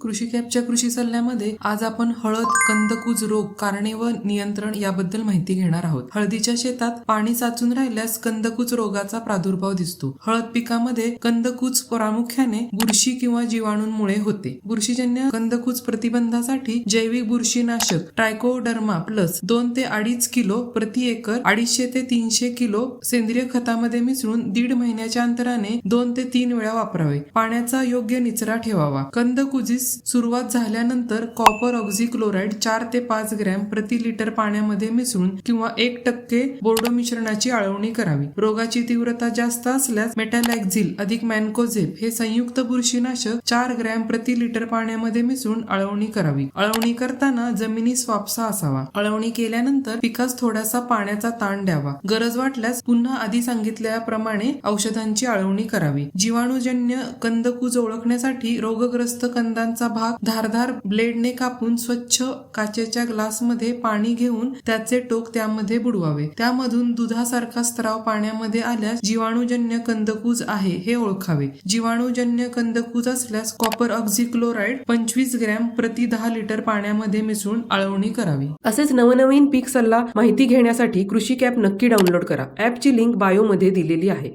कृषी कॅपच्या कृषी सल्ल्यामध्ये आज आपण हळद कंदकूज रोग कारणे व नियंत्रण याबद्दल माहिती घेणार आहोत. हळदीच्या शेतात पाणी साचून राहिल्यास कंदकूज रोगाचा प्रादुर्भाव दिसतो. हळद पिकामध्ये कंदकूज प्रामुख्याने बुरशी किंवा जीवाणूंमुळे होते. बुरशीजन्य कंदकूज प्रतिबंधासाठी जैविक बुरशीनाशक ट्रायकोडर्मा प्लस दोन ते अडीच किलो प्रति एकर अडीचशे ते तीनशे किलो सेंद्रिय खतामध्ये मिसळून दीड महिन्याच्या अंतराने दोन ते तीन वेळा वापरावे. पाण्याचा योग्य निचरा ठेवावा. कंदकुजीस सुरुवात झाल्यानंतर कॉपर ऑक्झिक्लोराईड चार ते पाच ग्रॅम प्रति लिटर पाण्यामध्ये मिसळून किंवा एक टक्के बोर्डो मिश्रणाची आळवणी करावी. रोगाची तीव्रता जास्त असल्यास मेटॅलॅक्झिल अधिक मॅनकोझेप हे संयुक्त बुरशीनाशक चार ग्रॅम प्रति लिटर पाण्यामध्ये मिसळून आळवणी करावी. आळवणी करताना जमिनीस वापसा असावा. आळवणी केल्यानंतर पिकास थोडासा पाण्याचा ताण द्यावा. गरज वाटल्यास पुन्हा आधी सांगितल्याप्रमाणे औषधांची आळवणी करावी. जीवाणूजन्य कंदकूज ओळखण्यासाठी रोगग्रस्त कंदांचा भाग धारधार ब्लेडने कापून स्वच्छ काचेच्या ग्लासमध्ये पाणी घेऊन त्याचे टोक त्यामध्ये बुडवावे. त्यामधून दुधासारखा स्त्राव पाण्यामध्ये आल्यास जीवाणूजन्य कंदकूज आहे हे ओळखावे. जीवाणूजन्य कंदकूज असल्यास कॉपर ऑक्झिक्लोराईड पंचवीस ग्रॅम प्रति दहा लिटर पाण्यामध्ये मिसळून आळवणी करावी. असेच नवनवीन पीक सल्ला माहिती घेण्यासाठी कृषी कॅप नक्की डाउनलोड करा. ऍपची लिंक बायोमध्ये दिलेली आहे.